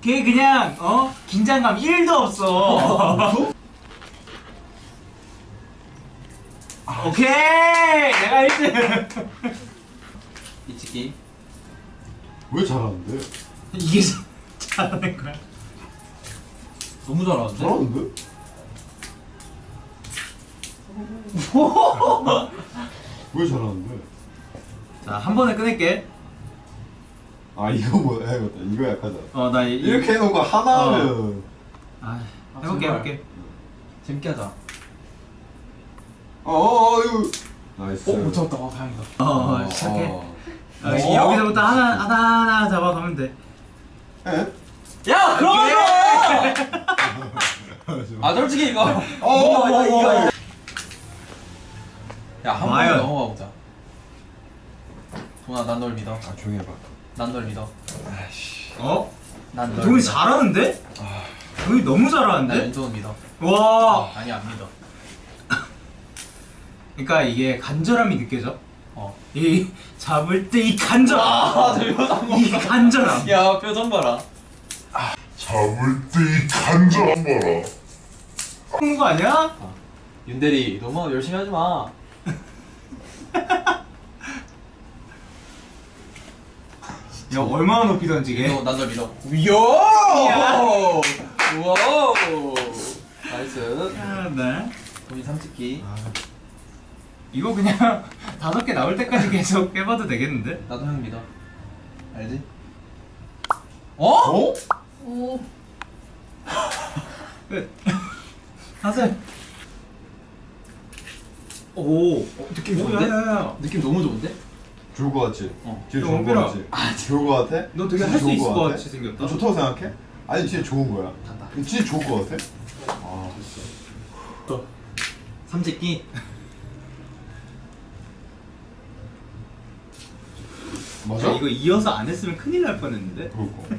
걔 그냥 어 긴장감 1도 없어. 오케이 내가 1등. 이치기. 왜 잘하는데? 이게 잘하는 거야. 너무 잘하는데? 잘하는데? 왜 잘하는데? 자 한 번에 끊을게. 아 이거 뭐 해야겠다 이거 약하잖아 어나 이렇게 해놓고 하나는 아, 아, 해볼게 제발. 해볼게. 재밌게 하자. 어 이거 나이스 어, 못 잡았다. 아, 다행이다. 어, 시작해. 어. 어, 여기서부터 하나 하나 하나 잡아가면 돼. 에? 야, 그럼 아, 솔직히 이거. 어, 이거, 이거, 이거. 야, 한 번에 과연. 넘어가 보자. 동아, 난 널 믿어. 아 조용히 해봐 난 널 믿어. 어? 난널 동이 잘하는데? 동이 너무 난 잘하는데? 윤도훈 믿어. 와. 아니, 안 믿어. 그러니까 이게 간절함이 느껴져. 어. 이 잡을 때 이 간절함. 아, 저 표정 이 간절함. 야, 표정 봐라. 잡을 때이 간절한 거라. 하는 거 아니야? 윤대리, 너무 열심히 하지 마. 야 얼마나 높이 던지게? 너, 난널 믿어. 이야! 와우! 나이스. 아, 네. 본인 삼찍기. 이거 그냥 다섯 개 나올 때까지 계속 해봐도 되겠는데? 나도 형 믿어. 알지? 어? 어? 오. 끝. 하세요. 오. 어, 느낌 좋은데? 야야야. 느낌 너무 좋은데? 좋을 것 같지? 어. 진짜 야, 좋은 거 원빈아. 같지? 아 좋을 것 같아? 너 되게 진짜 할 수 좋을 있을 것것 같아? 같이 생겼다. 너 좋다고 생각해? 아니 진짜 좋은 거야 간다. 진짜 좋을 것 같아? 아 또. 삼찍기. 맞아? 야, 이거 이어서 안 했으면 큰일 날 뻔했는데. 그럴까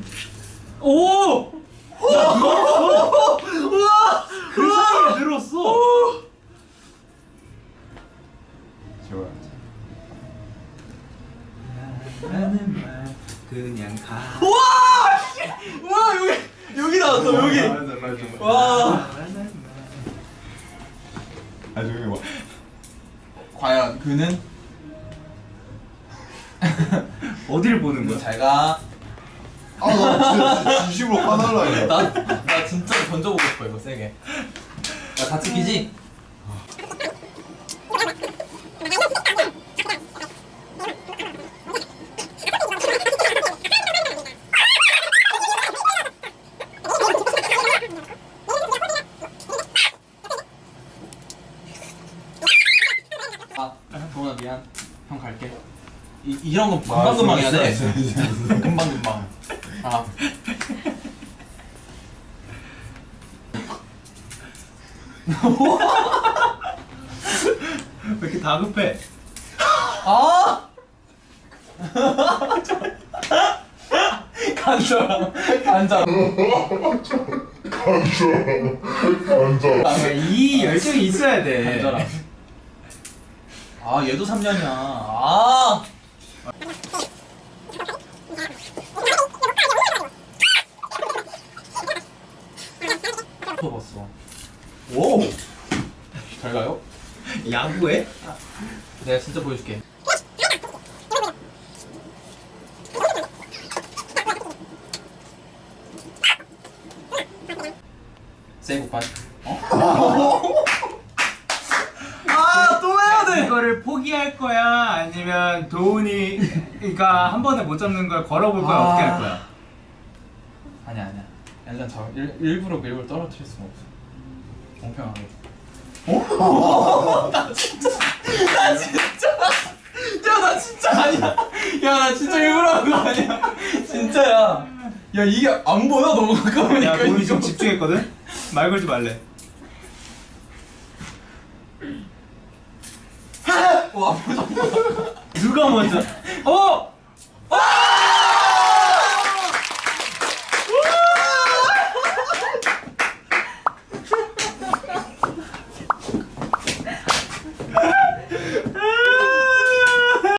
오! 야, 늘었어! 우와! 그 사이에 늘었어! 제발 하는 말 그냥 가. 와 여기 여기 나왔어 여기. 맞아 맞아 와. 아 조용히 해봐 과연 그는 말. 어디를 보는 거야? 잘 가. 아나 진짜 진심으로 화날라 해나나 진짜 던져보고 싶어 이거 세게. 야 같이 끼지? 아 동훈아 미안. 형 갈게. 이 이런 건 금방 금방 해야 돼. 금방 금방. 아. 왜 이렇게 다급해? 아! 간절 간절 간절. 간절. 아, 이 열정이 있어야 돼. 간절함 아 얘도 3년이야 아 봤어 오잘 가요? 야구해? 내가 진짜 보여줄게 또 해야 돼! 이거를 포기할 거야? 아니면 도훈이가 한 번에 못 잡는 걸 걸어볼 거야? 아. 어떻게 할 거야? 아니야 아니야 일단 저 일, 일부러 밀고 떨어뜨릴 수가 없어 공평하게 어? 나 진짜 나 진짜 야나 진짜 아니야 야 나 진짜 일부러 한 거 아니야 진짜야 야 이게 안 보여 너무 가까우니까 야, 도훈이. 좀 집중했거든? 말 걸지 말래. 와 표정 봐 누가 먼저? 어!